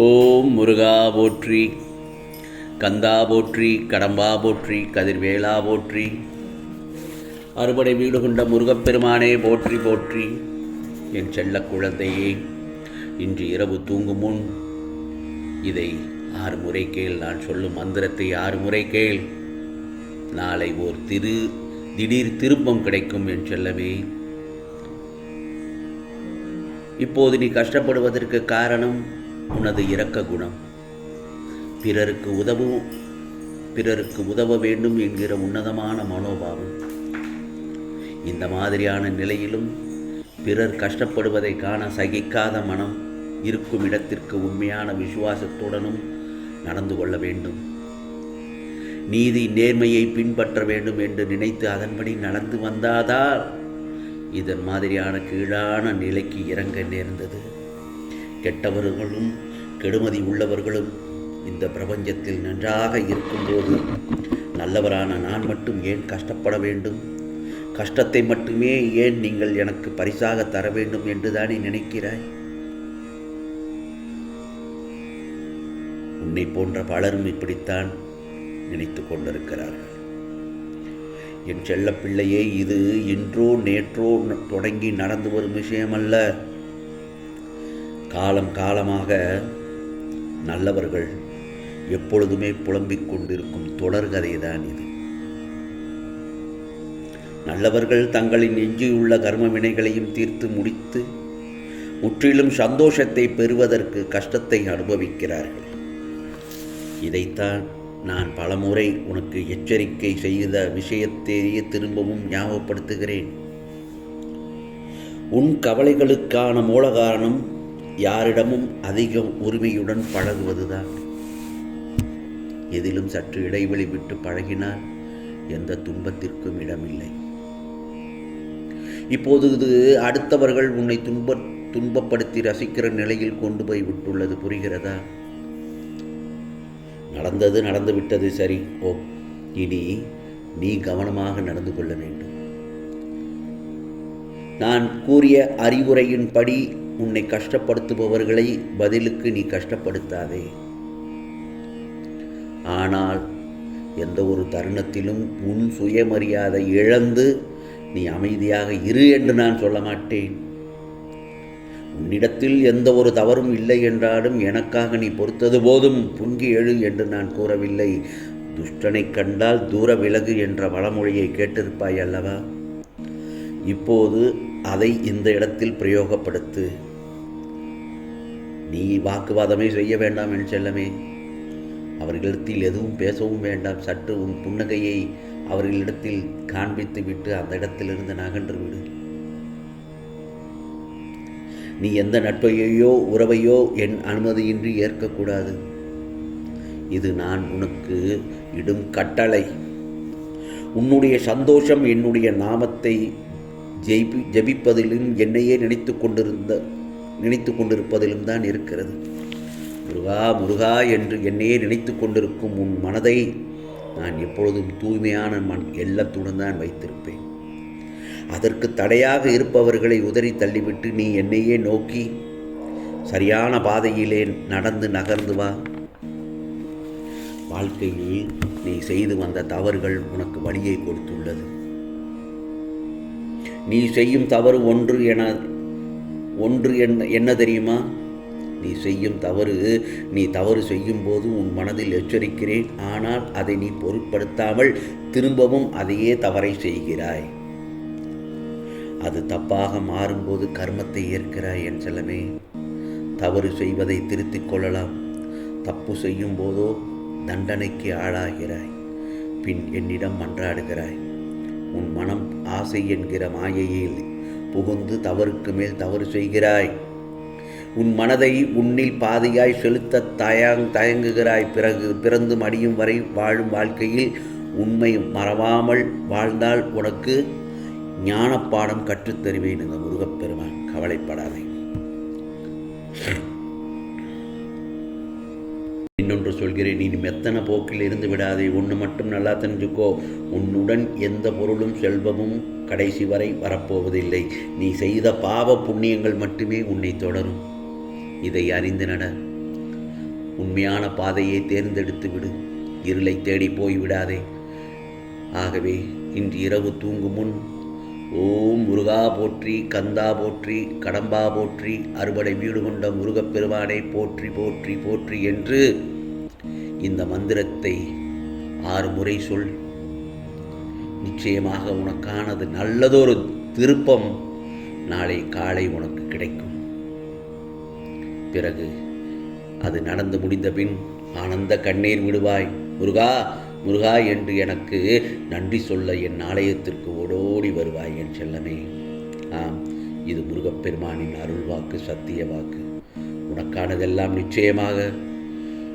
ஓம் முருகா போற்றி கந்தா போற்றி கடம்பா போற்றி கதிர்வேலா போற்றி. அறுபடை வீடு கொண்ட முருகப்பெருமானே போற்றி போற்றி. என் செல்ல குழந்தையே இன்று இரவு தூங்கும் முன் இதை ஆறு முறை கேள். நான் சொல்லும் மந்திரத்தை ஆறு முறை கேள். நாளை ஓர் திரு திடீர் திருப்பம் கிடைக்கும் என் செல்லவே இப்போது நீ கஷ்டப்படுவதற்கு காரணம் உனது இரக்க குணம். பிறருக்கு உதவும் பிறருக்கு உதவ வேண்டும் என்கிற உன்னதமான மனோபாவம். இந்த மாதிரியான நிலையிலும் பிறர் கஷ்டப்படுவதை காண சகிக்காத மனம் இருக்கும் இடத்திற்கு உண்மையான விசுவாசத்துடனும் நடந்து கொள்ள வேண்டும். நீதி நேர்மையை பின்பற்ற வேண்டும் என்று நினைத்து அதன்படி நடந்து வந்தாதால் இதன் மாதிரியான கீழான நிலைக்கு இறங்க நேர்ந்தது. கெட்டவர்களும் கெடுமதி உள்ளவர்களும் இந்த பிரபஞ்சத்தில் நன்றாக இருக்கும்போது நல்லவரான நான் மட்டும் ஏன் கஷ்டப்பட வேண்டும்? கஷ்டத்தை மட்டுமே ஏன் நீங்கள் எனக்கு பரிசாக தர வேண்டும் என்றுதானே நினைக்கிறாய்? உன்னை போன்ற பலரும் இப்படித்தான் நினைத்து கொண்டிருக்கிறார்கள். என் செல்ல பிள்ளையே இது இன்றோ நேற்றோ தொடங்கி நடந்து வரும் விஷயமல்ல. காலம் காலமாக நல்லவர்கள் எப்பொழுதுமே புலம்பிக் கொண்டிருக்கும் தொடர்கதை தான் இது. நல்லவர்கள் தங்களின் எஞ்சியுள்ள கர்ம வினைகளையும் தீர்த்து முடித்து முற்றிலும் சந்தோஷத்தை பெறுவதற்கு கஷ்டத்தை அனுபவிக்கிறார்கள். இதைத்தான் நான் பலமுறை உனக்கு எச்சரிக்கை செய்த விஷயத்தையே திரும்பவும் ஞாபகப்படுத்துகிறேன். உன் கவலைகளுக்கான மூல காரணம் யாரிடமும் அதிக உரிமையுடன் பழகுவதுதான். எதிலும் சற்று இடைவெளி விட்டு பழகினால் எந்த துன்பத்திற்கும் இடமில்லை. இப்போது இது அடுத்தவர்கள் உன்னை துன்ப துன்பப்படுத்தி ரசிக்கிற நிலையில் கொண்டு போய் விட்டுள்ளது புரிகிறதா? நடந்தது நடந்து விட்டது சரி. ஓ இனி நீ கவனமாக நடந்து கொள்ள வேண்டும். நான் கூறிய அறிவுரையின்படி உன்னை கஷ்டப்படுத்துபவர்களை பதிலுக்கு நீ கஷ்டப்படுத்தாதே. ஆனால் எந்த ஒரு தருணத்திலும் உன் சுயமரியாதை இழந்து நீ அமைதியாக இரு என்று நான் சொல்ல மாட்டேன். உன்னிடத்தில் எந்த ஒரு தவறும் இல்லை என்றாலும் எனக்காக நீ பொறுத்தது போதும் புங்கி எழு என்று நான் கூறவில்லை. துஷ்டனை கண்டால் தூர விலகு என்ற வளமொழியை கேட்டிருப்பாய் அல்லவா? இப்போது அதை இந்த இடத்தில் பிரயோகப்படுத்து. நீ வாக்குவாதமே செய்ய வேண்டாம் என் செல்லமே. அவர்களிடத்தில் எதுவும் பேசவும் வேண்டாம். சற்று உன் புன்னகையை அவர்களிடத்தில் காண்பித்து விட்டு அந்த இடத்திலிருந்து நகன்று விடு. நீ எந்த நட்பையோ உறவையோ என் அனுமதியின்றி ஏற்கக்கூடாது. இது நான் உனக்கு இடும் கட்டளை. உன்னுடைய சந்தோஷம் என்னுடைய நாமத்தை ஜெயிப்பு ஜபிப்பதிலும் என்னையே நினைத்து கொண்டிருந்த நினைத்து கொண்டிருப்பதிலும் தான் இருக்கிறது. முருகா முருகா என்று என்னையே நினைத்து கொண்டிருக்கும் உன் மனதை நான் எப்பொழுதும் தூய்மையான மண் எல்லத்துடன் தான் வைத்திருப்பேன். அதற்கு தடையாக இருப்பவர்களை உதறி தள்ளிவிட்டு நீ என்னையே நோக்கி சரியான பாதையிலே நடந்து நகர்ந்து வா. வாழ்க்கையில் நீ செய்து வந்த தவறுகள் உனக்கு வழியை கொடுத்துள்ளது. நீ செய்யும் தவறு ஒன்று என ஒன்று என்ன என்ன தெரியுமா? நீ செய்யும் தவறு நீ தவறு செய்யும் போது உன் மனதில் எச்சரிக்கிறேன் ஆனால் அதை நீ பொருட்படுத்தாமல் திரும்பவும் அதையே தவறை செய்கிறாய். அது தப்பாக மாறும்போது கர்மத்தை ஏற்கிறாய் என் செல்லமே. தவறு செய்வதை திருத்திக் கொள்ளலாம். தப்பு செய்யும் போதோ தண்டனைக்கு ஆளாகிறாய். பின் என்னிடம் மன்றாடுகிறாய். உன் மனம் ஆசை என்கிற மாயையில் புகுந்து தவறுக்கு மேல் தவறு செய்கிறாய். உன் மனதை உன்னில் பாதையாய் செலுத்த தயங் தயங்குகிறாய். பிறகு பிறந்து மடியும் வரை வாழும் வாழ்க்கையில் உண்மை மறவாமல் வாழ்ந்தால் உனக்கு ஞானப்பாடம் கற்றுத்தருவேன் இந்த முருகப்பெருமான் கவலைப்படாதே. இன்னொன்று சொல்கிறேன் நீ மெத்தன போக்கில் இருந்து விடாதே. ஒன்று மட்டும் நல்லா தெரிஞ்சுக்கோ உன்னுடன் எந்த பொருளும் செல்வமும் கடைசி வரை வரப்போவதில்லை. நீ செய்த பாவ புண்ணியங்கள் மட்டுமே உன்னை தொடரும். இதை அறிந்து நட. உண்மையான பாதையை தேர்ந்தெடுத்து விடு. இருளை தேடி போய் விடாதே. ஆகவே இன்று இரவு தூங்கும் முன் ஓம் முருகா போற்றி கந்தா போற்றி கடம்பா போற்றி அறுவடை வீடு கொண்ட முருகப்பெருமானை போற்றி போற்றி போற்றி என்று இந்த மந்திரத்தை ஆறு முறை சொல். நிச்சயமாக உனக்கானது நல்லதொரு திருப்பம் நாளை காலை உனக்கு கிடைக்கும். பிறகு அது நடந்து முடிந்த பின் ஆனந்த கண்ணீர் விடுவாய் முருகா முருகா என்று எனக்கு நன்றி சொல்ல என் ஆலயத்திற்கு ஓடோடி வருவாய் என் செல்லமே. ஆம் இது முருகப்பெருமானின் அருள் வாக்கு சத்திய வாக்கு. உனக்கானதெல்லாம் நிச்சயமாக